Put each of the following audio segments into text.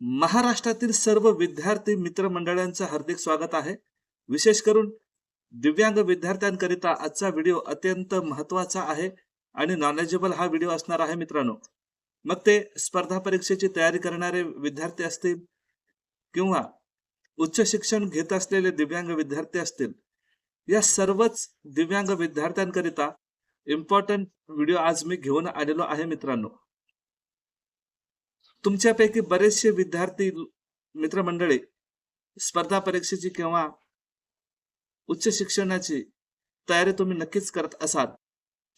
महाराष्ट्रातील सर्व विद्यार्थी मित्रमंडळांचं हार्दिक स्वागत आहे. विशेष करून दिव्यांग विद्यार्थ्यांकरिता आजचा व्हिडिओ अत्यंत महत्त्वाचा आहे आणि नॉलेजेबल हा व्हिडिओ असणार आहे मित्रांनो. मग ते स्पर्धा परीक्षेची तयारी करणारे विद्यार्थी असतील किंवा उच्च शिक्षण घेत असलेले दिव्यांग विद्यार्थी असतील या सर्वच दिव्यांग विद्यार्थ्यांकरिता इम्पॉर्टंट व्हिडिओ आज मी घेऊन आलेलो आहे मित्रांनो. तुमच्यापैकी बरेचसे विद्यार्थी मित्रमंडळी स्पर्धा परीक्षेची किंवा उच्च शिक्षणाची तयारी तुम्ही नक्कीच करत असाल.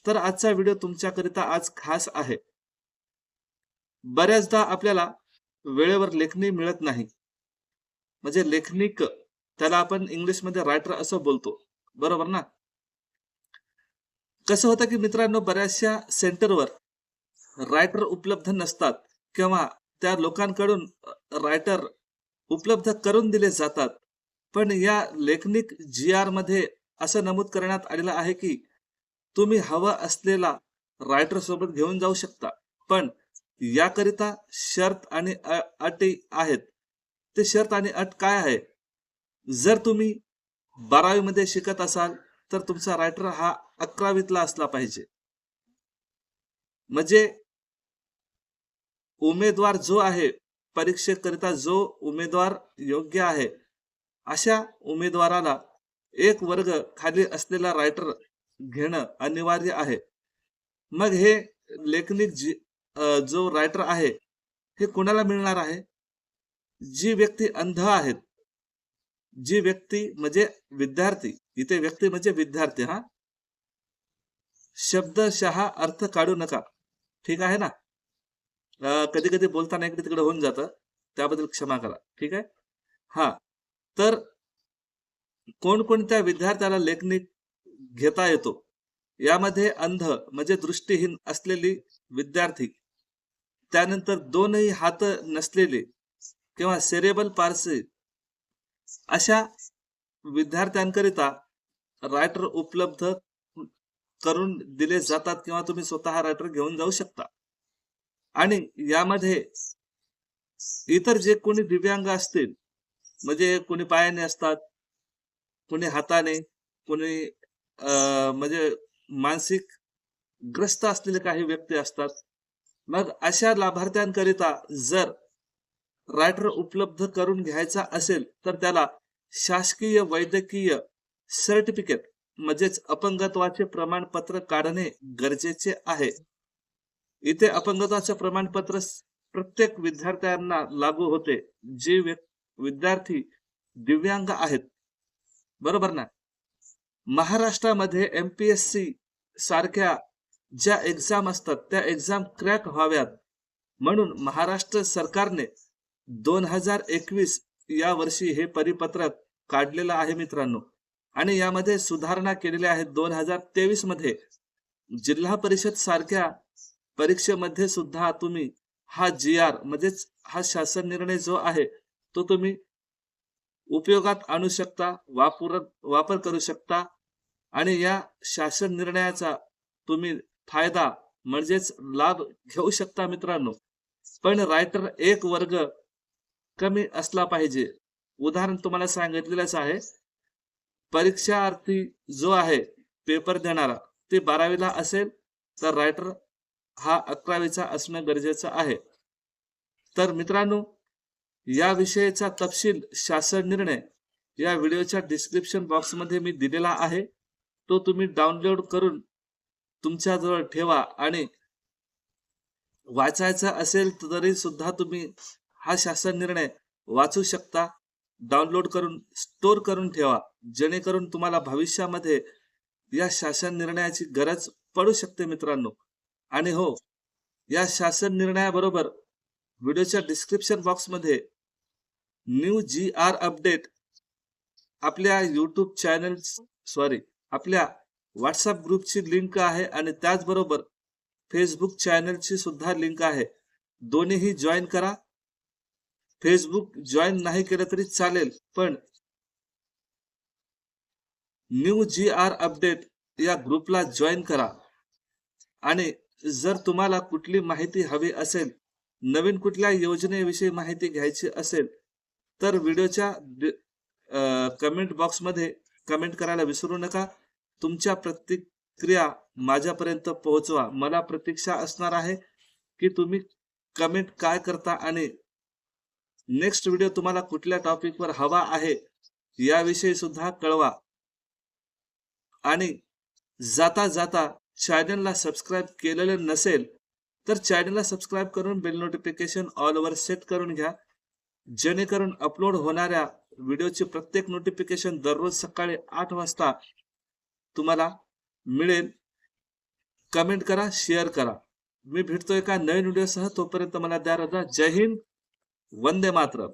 तर आजचा व्हिडिओ तुमच्याकरिता आज खास आहे. बऱ्याचदा आपल्याला वेळेवर लेखणी मिळत नाही. म्हणजे लेखनिक त्याला आपण इंग्लिशमध्ये रायटर असं बोलतो. बरोबर ना? कसं होतं की मित्रांनो बऱ्याचशा सेंटरवर रायटर उपलब्ध नसतात. किंवा त्या लोकांकडून रायटर उपलब्ध करून दिले जातात. पण या लेखनिक जी आरमध्ये असं नमूद करण्यात आलेलं आहे की तुम्ही हवा असलेला रायटर सोबत घेऊन जाऊ शकता. पण याकरिता शर्त आणि अटी आहेत. ते शर्त आणि अट काय आहे? जर तुम्ही बारावीमध्ये शिकत असाल तर तुमचा रायटर हा अकरावीतला असला पाहिजे. म्हणजे उमेदवार जो आहे परीक्षेकरिता जो उमेदवार योग्य आहे अशा उमेदवाराला एक वर्ग खाली असलेला रायटर घेणं अनिवार्य आहे. मग हे लेखनिक जी जो रायटर आहे हे कोणाला मिळणार आहे? जी व्यक्ती अंध आहेत. जी व्यक्ती म्हणजे विद्यार्थी इथे व्यक्ती म्हणजे विद्यार्थी हा. शब्दशः अर्थ काढू नका. ठीक आहे ना? कधी कधी बोलताना इकडे तिकडे होऊन जातं. त्याबद्दल क्षमा करा. ठीक आहे? हा. तर कोणकोणत्या विद्यार्थ्याला लेखनी घेता येतो? यामध्ये अंध म्हणजे दृष्टीहीन असलेली विद्यार्थी त्यानंतर दोनही हात नसलेले किंवा सेरेबल पार्से अशा विद्यार्थ्यांकरिता रायटर उपलब्ध करून दिले जातात किंवा तुम्ही स्वतः रायटर घेऊन जाऊ शकता. आणि यामध्ये इतर जे कोणी दिव्यांग असतील म्हणजे कोणी पायाने असतात कोणी हाताने कोणी म्हणजे मानसिक ग्रस्त असलेले काही व्यक्ती असतात. मग अशा लाभार्थ्यांकरिता जर रायटर उपलब्ध करून घ्यायचा असेल तर त्याला शासकीय वैद्यकीय सर्टिफिकेट म्हणजेच अपंगत्वाचे प्रमाणपत्र काढणे गरजेचे आहे. इथे अपंगत्वाचे प्रमाणपत्र प्रत्येक विद्यार्थ्यांना लागू होते. जे विद्यार्थी दिव्यांग आहेत. बरोबर ना? महाराष्ट्रामध्ये एमपीएससी सारख्या ज्या एक्झाम असतात त्या एक्झाम क्रॅक व्हाव्यात. म्हणून महाराष्ट्र सरकारने दोन हजार एकवीस या वर्षी हे परिपत्रक काढलेलं आहे मित्रांनो. आणि यामध्ये सुधारणा केलेल्या आहेत दोन हजार तेवीसमध्ये. जिल्हा परिषद सारख्या परीक्षेमध्ये सुद्धा तुम्ही हा जी आर म्हणजेच हा शासन निर्णय जो आहे तो तुम्ही उपयोगात आणू शकता वापर वापर करू शकता आणि या शासन निर्णयाचा तुम्ही फायदा म्हणजेच लाभ घेऊ शकता मित्रांनो. पण रायटर एक वर्ग कमी असला पाहिजे. उदाहरण तुम्हाला सांगितलेलंच आहे. परीक्षार्थी जो आहे पेपर देणारा ते बारावीला असेल तर रायटर हा अकरावीचा असणं गरजेचं आहे. तर मित्रांनो या विषयीचा तपशील शासन निर्णय या व्हिडिओच्या डिस्क्रिप्शन बॉक्समध्ये मी दिलेला आहे. तो तुम्ही डाउनलोड करून तुमच्याजवळ ठेवा आणि वाचायचा असेल तरी सुद्धा तुम्ही हा शासन निर्णय वाचू शकता. डाउनलोड करून स्टोर करून ठेवा जेणेकरून तुम्हाला भविष्यामध्ये या शासन निर्णयाची गरज पडू शकते मित्रांनो. आणि हो या शासन निर्णयाबरोबर व्हिडिओच्या डिस्क्रिप्शन बॉक्समध्ये न्यू जी आर अपडेट आपल्या यूट्यूब चॅनल सॉरी आपल्या व्हॉट्सअप ग्रुपची लिंक आहे आणि त्याचबरोबर फेसबुक चॅनलची सुद्धा लिंक आहे. दोन्हीही जॉईन करा. फेसबुक जॉईन नाही केलं तरी चालेल पण न्यू जी आर अपडेट या ग्रुपला जॉईन करा. आणि जर तुम्हाला कुठली माहिती हवी असेल नवीन कुठल्या योजनेविषयी माहिती घ्यायची असेल तर व्हिडिओच्या कमेंट बॉक्समध्ये कमेंट करायला विसरू नका. तुमच्या प्रतिक्रिया माझ्यापर्यंत पोहोचवा. मला प्रतीक्षा असणार आहे की तुम्ही कमेंट काय करता आणि नेक्स्ट व्हिडिओ तुम्हाला कुठल्या टॉपिकवर हवा आहे याविषयी सुद्धा कळवा. आणि जाता जाता चॅनलला सबस्क्राईब केलेलं नसेल तर चॅनलला सबस्क्राईब करून बेल नोटिफिकेशन ऑलवर सेट करून घ्या. जेणेकरून अपलोड होणाऱ्या व्हिडिओची प्रत्येक नोटिफिकेशन दररोज सकाळी आठ वाजता तुम्हाला मिळेल. कमेंट करा शेअर करा. मी भेटतोय एका नवीन व्हिडिओसह तोपर्यंत मला द्या रजा. जय हिंद वंदे मातरम.